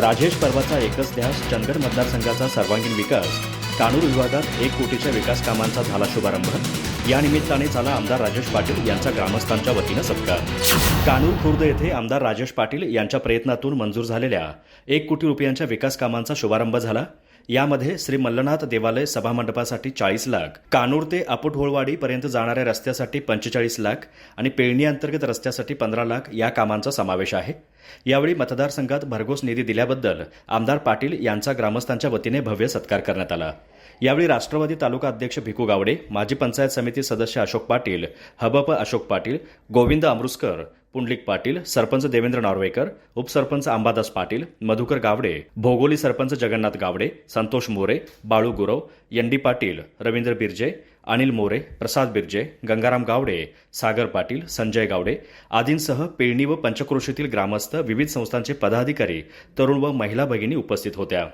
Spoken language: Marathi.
राजेश पर्वाचा एकच ध्यास चंदगड मतदारसंघाचा सर्वांगीण विकास कानूर विभागात एक कोटीच्या विकास कामांचा झाला शुभारंभ. या निमित्ताने झाला आमदार राजेश पाटील यांचा ग्रामस्थांच्या वतीनं सत्कार. कानूर खुर्द येथे आमदार राजेश पाटील यांच्या प्रयत्नातून मंजूर झालेल्या एक कोटी रुपयांच्या विकास कामांचा शुभारंभ झाला. यामध्ये श्री मल्लनाथ देवालय सभामंडपासाठी चाळीस लाख कानूर ते अपुटहोळवाडी पर्यंत जाणाऱ्या रस्त्यासाठी पंचेचाळीस लाख आणि पेळणी अंतर्गत रस्त्यासाठी पंधरा लाख या कामांचा समावेश आहे. यावेळी मतदारसंघात भरघोस निधी दिल्याबद्दल आमदार पाटील यांचा ग्रामस्थांच्या वतीने भव्य सत्कार करण्यात आला. यावेळी राष्ट्रवादी तालुका अध्यक्ष भिकू गावडे माजी पंचायत समिती सदस्य अशोक पाटील हबप अशोक पाटील गोविंद अमृसकर पुंडलिक पाटील सरपंच देवेंद्र नार्वेकर उपसरपंच अंबादास पाटील मधुकर गावडे भोगोली सरपंच जगन्नाथ गावडे संतोष मोरे बाळू गुरव यंडी पाटील रवींद्र बिर्जे अनिल मोरे प्रसाद बिर्जे गंगाराम गावडे सागर पाटील संजय गावडे आदींसह पेळणी व पंचक्रोशीतील ग्रामस्थ विविध संस्थांचे पदाधिकारी तरुण व महिला भगिनी उपस्थित होत्या.